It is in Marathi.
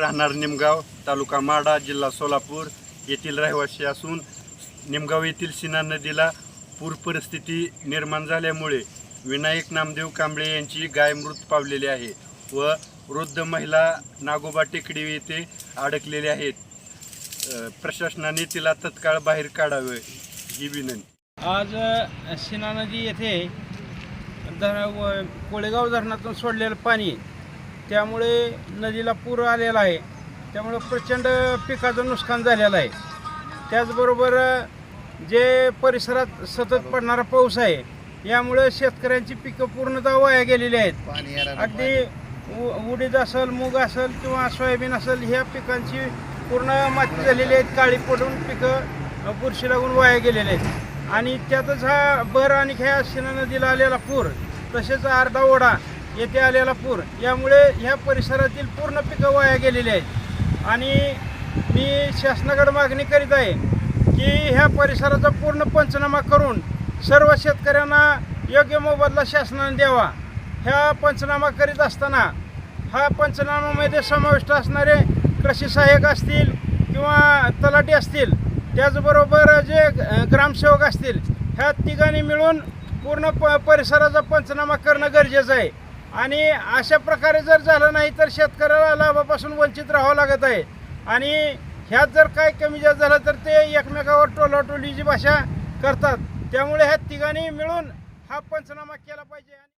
राहणार निमगाव तालुका माडा जिल्हा सोलापूर येथील रहिवासी असून निमगाव येथील सीना नदीला पूर परिस्थिती निर्माण झाल्यामुळे विनायक नामदेव कांबळे यांची गाय मृत पावलेली आहे व वृद्ध महिला नागोबा टेकडी येथे अडकलेले आहेत. प्रशासनाने तिला तत्काळ बाहेर काढावे ही विनंती. आज अ, नदी येथे धर कोळेगाव धरणातून सोडलेलं पाणी त्यामुळे नदीला पूर आलेला आहे. त्यामुळे प्रचंड पिकाचं नुकसान झालेलं आहे. त्याचबरोबर जे परिसरात सतत पडणारा पाऊस आहे यामुळे शेतकऱ्यांची पिकं पूर्णतः वाया गेलेली आहेत. अगदी उ- उडीद असेल मूग असेल किंवा सोयाबीन असेल ह्या पिकांची पूर्ण माती झालेली आहेत. काळी पडून पिकं बुरशी लागून वाया गेलेले आहेत. आणि त्यातच हा भर आणि ह्या शिना नदीला आलेला पूर तसेच आरडा ओढा येथे आलेला पूर. यामुळे ह्या परिसरातील पूर्ण पिकं वाया गेलेली आहेत. आणि मी शासनाकडे मागणी करीत आहे की ह्या परिसराचा पूर्ण पंचनामा करून सर्व शेतकऱ्यांना योग्य मोबदला शासनाने द्यावा. ह्या पंचनामा करीत असताना हा पंचनामामध्ये समाविष्ट असणारे कृषी सहाय्यक असतील किंवा तलाठी असतील त्याचबरोबर जे ग्रामसेवक असतील ह्या तिघांनी मिळून पूर्ण प परिसराचा पंचनामा करणं गरजेचं आहे. आणि अशा प्रकारे जर झालं नाही तर शेतकऱ्याला लाभापासून वंचित राहावं लागत आहे. आणि ह्यात जर काय कमी जास्त झालं तर ते एकमेकावर टोलाटोलीची भाषा करतात. त्यामुळे ह्या तिघांनी मिळून हा पंचनामा केला पाहिजे.